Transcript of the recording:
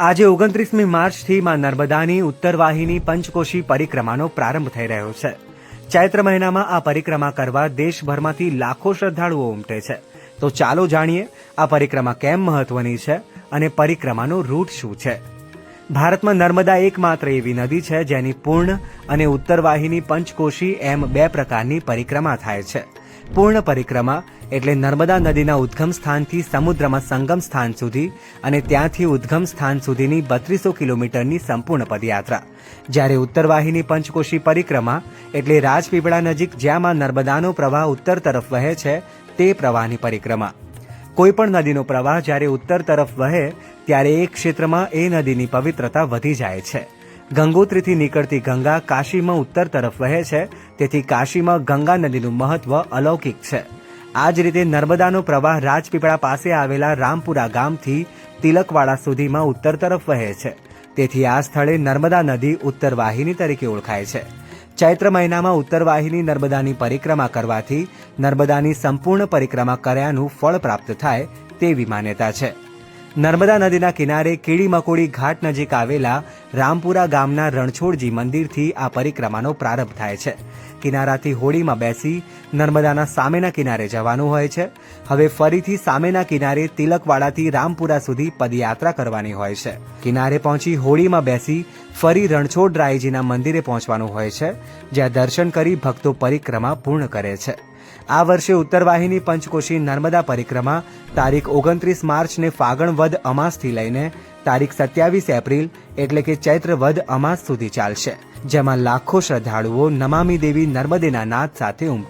આજે ઓગણત્રીસમી માર્ચથી માં નર્મદાની ઉત્તરવાહિની પંચકોશી પરિક્રમાનો પ્રારંભ થઈ રહ્યો છે. ચૈત્ર મહિનામાં આ પરિક્રમા કરવા દેશભરમાંથી લાખો શ્રદ્ધાળુઓ ઉમટે છે. તો ચાલો જાણીએ, આ પરિક્રમા કેમ મહત્વની છે અને પરિક્રમાનો રૂટ શું છે? ભારતમાં નર્મદા એકમાત્ર એવી નદી છે જેની પૂર્ણ અને ઉત્તરવાહિની પંચકોશી એમ બે પ્રકારની પરિક્રમા થાય છે. પૂર્ણ પરિક્રમા એટલે નર્મદા નદીના ઉદ્ગમ સ્થાનથી સમુદ્રમાં સંગમ સ્થાન સુધી અને ત્યાંથી ઉદ્ગમ સ્થાન સુધીની બત્રીસો કિલોમીટરની સંપૂર્ણ પદયાત્રા. જ્યારે ઉત્તરવાહિની પંચકોશી પરિક્રમા, એટલે રાજપીપળા નજીક જ્યાંમાં નર્મદાનો પ્રવાહ ઉત્તર તરફ વહે છે, તે પ્રવાહની પરિક્રમા. કોઈપણ નદીનો પ્રવાહ જ્યારે ઉત્તર તરફ વહે, ત્યારે એ ક્ષેત્રમાં એ નદીની પવિત્રતા વધી જાય છે. ગંગોત્રીથી નીકળતી ગંગા કાશીમાં ઉત્તર તરફ વહે છે, તેથી કાશીમાં ગંગા નદીનું મહત્વ અલૌકિક છે. આ જ રીતે નર્મદાનો પ્રવાહ રાજપીપળા પાસે આવેલા રામપુરા ગામથી તિલકવાડા સુધીમાં ઉત્તર તરફ વહે છે. તેથી આ સ્થળે નર્મદા નદી ઉત્તરવાહિની તરીકે ઓળખાય છે. ચૈત્ર મહિનામાં ઉત્તરવાહિની નર્મદાની પરિક્રમા કરવાથી નર્મદાની સંપૂર્ણ પરિક્રમા કર્યાનું ફળ પ્રાપ્ત થાય તેવી માન્યતા છે. નર્મદા નદીના કિનારે કીડી મકોડી ઘાટ નજીક આવેલા રામપુરા ગામના રણછોડજી મંદિરથી આ પરિક્રમાનો પ્રારંભ થાય છે. કિનારાથી હોડીમાં બેસી નર્મદાના સામેના કિનારે જવાનું હોય છે. હવે ફરીથી સામેના કિનારે તિલકવાડાથી રામપુરા સુધી પદયાત્રા કરવાની હોય છે. કિનારે પહોંચી હોડીમાં બેસી ફરી રણછોડ રાયજીના મંદિરે પહોંચવાનું હોય છે, જ્યાં દર્શન કરી ભક્તો પરિક્રમા પૂર્ણ કરે છે. આ વર્ષે ઉત્તરવાહિની પંચકોશી નર્મદા પરિક્રમા તારીખ ઓગણત્રીસ માર્ચને ફાગણ વદ અમાસથી લઈને તારીખ સત્યાવીસ એપ્રિલ એટલે કે ચૈત્ર વદ અમાસ સુધી ચાલશે, જેમાં લાખો શ્રદ્ધાળુઓ નમામી દેવી નર્મદેના નાદ સાથે ઉમટી